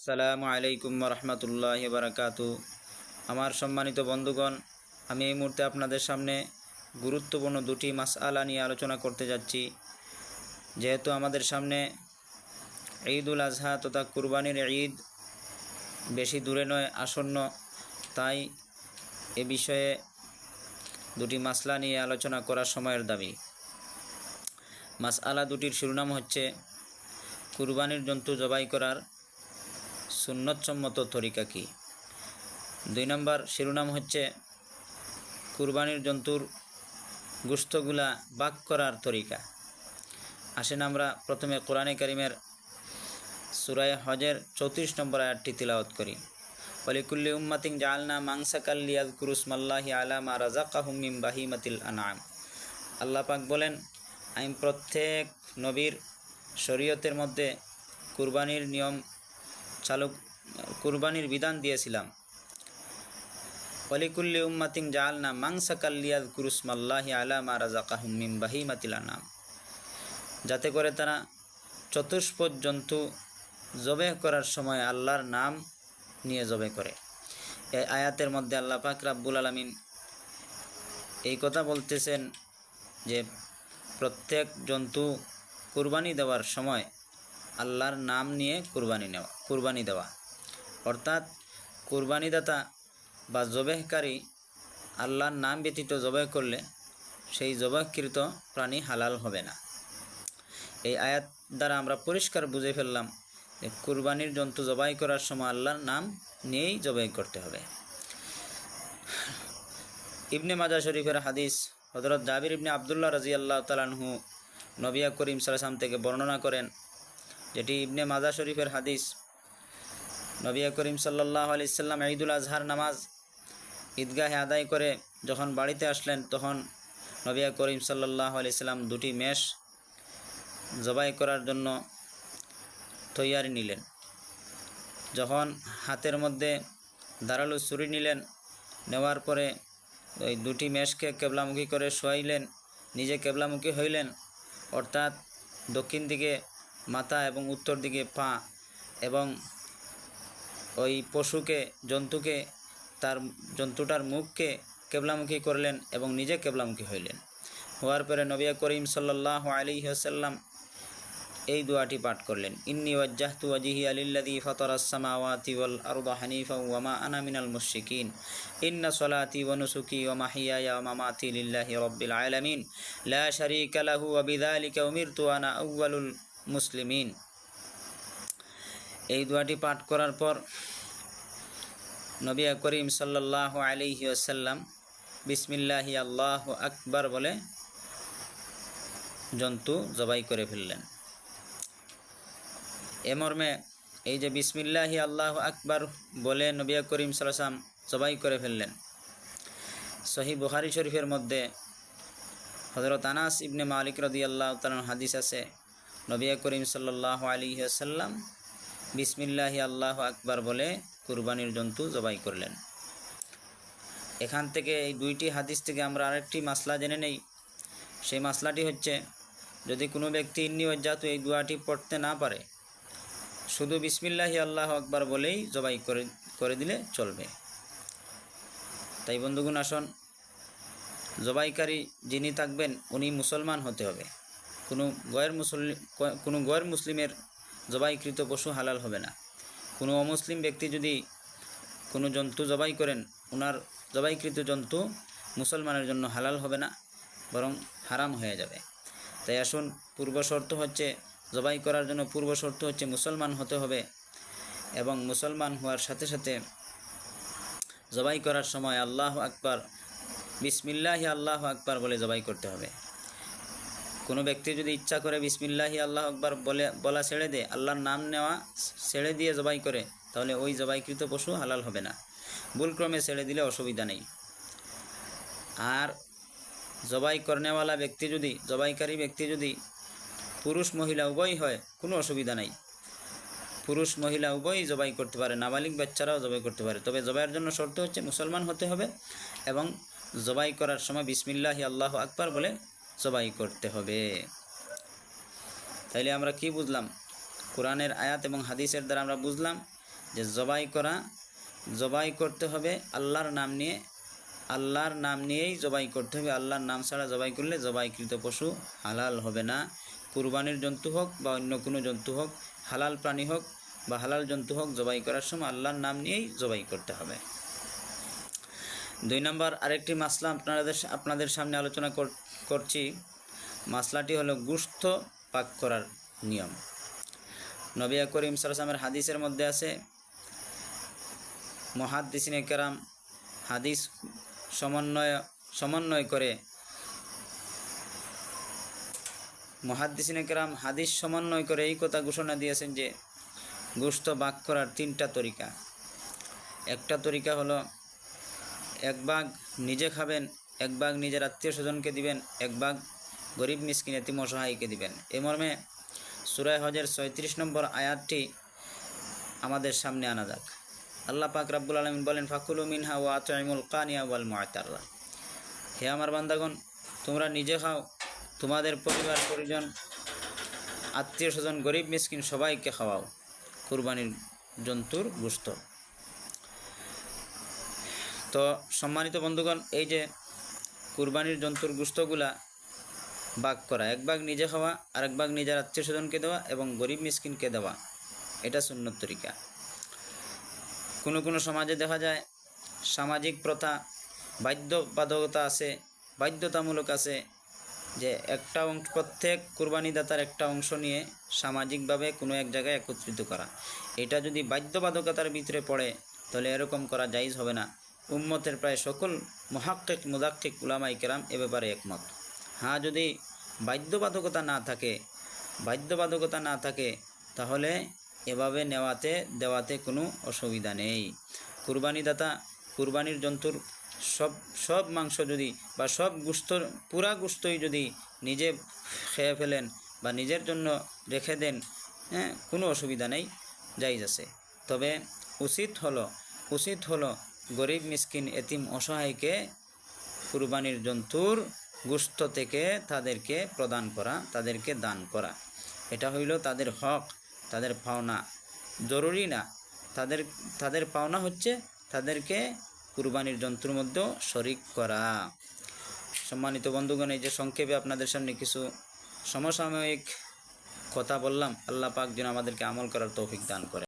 আসসালামু আলাইকুম রহমতুল্লাহ বারাকাতু। আমার সম্মানিত বন্ধুগণ, আমি এই মুহূর্তে আপনাদের সামনে গুরুত্বপূর্ণ দুটি মাসআলা নিয়ে আলোচনা করতে যাচ্ছি। যেহেতু আমাদের সামনে ঈদুল আজহা তথা কুরবানির ঈদ বেশি দূরে নয়, আসন্ন, তাই এ বিষয়ে দুটি মাসলা নিয়ে আলোচনা করার সময়ের দাবি। মাসআলা দুটির শিরোনাম হচ্ছে, কুরবানির জন্তু জবাই করার সুন্নতসম্মত তরিকা কি? দুই নম্বর শিরোনাম হচ্ছে, কুরবানির জন্তুর গুস্তগুলা বাক করার তরিকা। আসেন আমরা প্রথমে কোরআনে করিমের সুরায় হজের চৌত্রিশ নম্বর আয়াতটি তিলাওয়াত করি। অলিকুল্লি উম্মাতিং জালনা মাংসাকাল্লিয়াদ কুরুসমাল্লাহি আলামা রাজাকাহুম মিম বাহিমাতিল আনাম আল্লাহ পাক বলেন, আমি প্রত্যেক নবীর শরীয়তের মধ্যে কুরবানির নিয়ম চালু কুরবানির বিধান দিয়েছিলাম। অলিকুল্লি উম্মাতিং জালনা মাংসাকাল্লিয়াদ কুরুসমাল্লাহি আলামা মিম বাহিমাতিল আনাম যাতে করে তারা চতুষ্পদ জন্তু জবে করার সময় আল্লাহর নাম নিয়ে জবে করে। এই আয়াতের মধ্যে আল্লাহ পাক রাব্বুল আলমিন এই কথা বলতেছেন যে, প্রত্যেক জন্তু কুরবানি দেওয়ার সময় আল্লাহর নাম নিয়ে কুরবানি নেওয়া, কুরবানি দেওয়া। অর্থাৎ কুরবানিদাতা বা জবেহকারী আল্লাহর নাম ব্যতীত জবে করলে সেই জবাহকৃত প্রাণী হালাল হবে না। এই আয়াত দ্বারা আমরা পরিষ্কার বুঝে ফেললাম যে কুরবানির জন্তু জবাই করার সময় আল্লাহর নাম নিয়েই জবাই করতে হবে। ইবনে মাজা শরীফের হাদিস হজরত জাবির ইবনে আবদুল্লাহ রাজি আল্লাহ তালানহু নবিয়া করিম সালাম থেকে বর্ণনা করেন যেটি ইবনে মাজা শরীফের হাদিস। নবিয়া করিম সাল্লাহ আলিয়াল্লাম ঈদুল আজহার নামাজ ঈদগাহে আদায় করে যখন বাড়িতে আসলেন, তখন নবিয়া করিম সাল্লাহ আলিয়াল্লাম দুটি মেষ জবাই করার জন্য তৈয়ারি নিলেন। যখন হাতের মধ্যে ধারালো ছুরি নিলেন, নেওয়ার পরে ওই দুটি মেষকে কেবলামুখী করে শোয়াইলেন, নিজে কেবলামুখী হইলেন, অর্থাৎ দক্ষিণ দিকে মাথা এবং উত্তর দিকে পা এবং ওই পশুকে, জন্তুকে, তার জন্তুটার মুখকে কেবলামুখী করলেন এবং নিজে কেবলামুখী হইলেন। হওয়ার পরে নবিয়া করিম সাল্লাহ আলী হাসাল্লাম এই দোয়াটি পাঠ করলেন, ইন্নি ওয়াজ্জাহতু ওয়াজিহি আলিল্লাযী ফাতারাস সামাওয়াতি ওয়াল আরদা হানিফা ওয়া মা আনা মিনাল মুশরিকিন। ইন্না সলাতি ওয়া নুসুকি ওয়া মাহিয়ায়া ওয়া মামাতি লিল্লাহি রাব্বিল আলামিন। লা শারীকা লাহু ওয়া বিযালিকা উমিরতু আনা আউয়ালুল মুসলিমিন। এই দোয়াটি পাঠ করার পর নবী করিম সাল্লাল্লাহু আলাইহি ওয়াসাল্লাম বিসমিল্লাহি আল্লাহু আকবার বলে জন্তু জবাই করে ফেললেন। এ মর্মে এই যে বিসমিল্লাহি আল্লাহ আকবার বলে নবিয়া করিম সালাম জবাই করে ফেললেন সহি বুখারি শরীফের মধ্যে হজরত আনাস ইবনে মালিক রদি আল্লাহ তালন হাদিস আছে নবিয়া করিম সাল্লাহ আলী সাল্লাম বিসমিল্লাহি আল্লাহ আকবার বলে কুরবানির জন্তু জবাই করলেন। এখান থেকে এই দুইটি হাদিস থেকে আমরা আরেকটি মাসলা জেনে নেই। সেই মাসলাটি হচ্ছে, যদি কোনো ব্যক্তি ওজ্জাতু এই দুয়াটি পড়তে না পারে, শুধু বিসমিল্লাহি আল্লাহ আকবার বলেই জবাই করে করে দিলে চলবে। তাই বন্ধুগুণ আসন, জবাইকারী যিনি থাকবেন, উনি মুসলমান হতে হবে। কোনো গয়ের মুসলিম কোনো গয়ের মুসলিমের জবাইকৃত পশু হালাল হবে না। কোনো অমুসলিম ব্যক্তি যদি কোনো জন্তু জবাই করেন ওনার জবাইকৃত জন্তু মুসলমানের জন্য হালাল হবে না, বরং হারাম হয়ে যাবে। তাই আসুন, পূর্ব শর্ত হচ্ছে জবাই করার জন্য পূর্ব শর্ত হচ্ছে মুসলমান হতে হবে এবং মুসলমান হওয়ার সাথে সাথে জবাই করার সময় আল্লাহ আকবার, বিসমিল্লাহি আল্লাহ আকবার বলে জবাই করতে হবে। কোনো ব্যক্তি যদি ইচ্ছা করে বিসমিল্লাহি আল্লাহ আকবার বলে, বলা ছেড়ে দেয় আল্লাহর নাম নেওয়া ছেড়ে দিয়ে জবাই করে, তাহলে ওই জবাইকৃত পশু হালাল হবে না। ভুলক্রমে ছেড়ে দিলে অসুবিধা নেই। আর জবাই করনেওয়ালা ব্যক্তি যদি, জবাইকারী ব্যক্তি যদি পুরুষ, মহিলা উভয় হয়, কোনো অসুবিধা নাই। পুরুষ, মহিলা, উভয়ই জবাই করতে পারে, নাবালিক বাচ্চারাও জবাই করতে পারে। তবে জবাইয়ের জন্য শর্ত হচ্ছে মুসলমান হতে হবে এবং জবাই করার সময় বিসমিল্লাহি আল্লাহ আকবার বলে জবাই করতে হবে। তাইলে আমরা কি বুঝলাম? কোরআনের আয়াত এবং হাদিসের দ্বারা আমরা বুঝলাম যে জবাই করা, জবাই করতে হবে আল্লাহর নাম নিয়ে, আল্লাহর নাম নিয়েই জবাই করতে হবে। আল্লাহর নাম ছাড়া জবাই করলে জবাইকৃত পশু হালাল হবে না। কুরবানির জন্তু হোক বা অন্য কোনো জন্তু হোক, হালাল প্রাণী হোক বা হালাল জন্তু হোক, জবাই করার সময় আল্লাহর নাম নিয়েই জবাই করতে হবে। দুই নম্বর আরেকটি মাসলা আপনাদের আপনাদের সামনে আলোচনা করছি, মাসলাটি হলো গুস্ত পাক করার নিয়ম। নবিয়া করিম সালামের হাদিসের মধ্যে আছে, মহাদ্দিসিনে কেরাম হাদিস সমন্বয় সমন্বয় করে মহাদ্দিসিনে কেরাম হাদিস সমন্বয় করে এই কথা ঘোষণা দিয়েছেন যে গোস্ত বাক করার তিনটা তরিকা। একটা তরিকা হলো, এক ভাগ নিজে খাবেন এক ভাগ নিজের আত্মীয় স্বজনকে দিবেন, এক ভাগ গরিব মিসকিন এতিম অসহায়কে দিবেন। এ মর্মে সুরায় হজের ছয়ত্রিশ নম্বর আয়াতটি আমাদের সামনে আনা যাক। আল্লাহ পাক রাব্বুল আলমিন বলেন, ফাকুলু মিনহা ওয়া আতইমুল কানিয়া ওয়াল মুআতাররা হে আমার বান্দাগণ, তোমরা নিজে খাও, তোমাদের পরিবার, পরিজন, আত্মীয় স্বজন, গরিব মিসকিন সবাইকে খাওয়াও, কুরবানির জন্তুর গুস্ত তো সম্মানিত বন্ধুগণ, এই যে কুরবানির জন্তুর গুস্তগুলা ভাগ করা। এক ভাগ নিজে খাওয়া আর এক ভাগ নিজের আত্মীয় স্বজনকে দেওয়া এবং গরিব মিসকিনকে দেওয়া। এটা সুন্নত তরিকা। কোনো কোনো সমাজে দেখা যায় সামাজিক প্রথা, বাধ্যবাধকতা আছে, বাধ্যতামূলক আছে যে একটা অংশ, প্রত্যেক কুরবানিদাতার একটা অংশ নিয়ে সামাজিকভাবে কোনো এক জায়গায় একত্রিত করা। এটা যদি বাধ্যবাধকতার ভিতরে পড়ে, তাহলে এরকম করা জাইজ হবে না। উম্মতের প্রায় সকল মহাক্কিক, মুদাক্কিক উলামাই কেরাম এ ব্যাপারে একমত। হ্যাঁ যদি বাধ্যবাধকতা না থাকে, বাধ্যবাধকতা না থাকে, তাহলে এভাবে নেওয়াতে, দেওয়াতে কোনো অসুবিধা নেই। কুরবানিদাতা, কুরবানির জন্তুর সব সব মাংস যদি বা সব গুস্তর, পুরা গুস্তই যদি নিজে খেয়ে ফেলেন বা নিজের জন্য রেখে দেন হ্যাঁ কোনো অসুবিধা নেই জাইজ আছে। তবে উচিত হলো উচিত হলো গরিব মিসকিন এতিম অসহায়কে কুরবানির জন্তুর গুস্ত থেকে তাদেরকে প্রদান করা, তাদেরকে দান করা। এটা হইল তাদের হক, তাদের পাওনা। জরুরি না, তাদের তাদের পাওনা হচ্ছে তাদেরকে কুরবানির জন্তুর মধ্যেও শরিক করা। সম্মানিত বন্ধুগণ, এই যে সংক্ষেপে আপনাদের সামনে কিছু সমসাময়িক কথা বললাম, আল্লাহ পাক যেন আমাদেরকে আমল করার তৌফিক দান করে।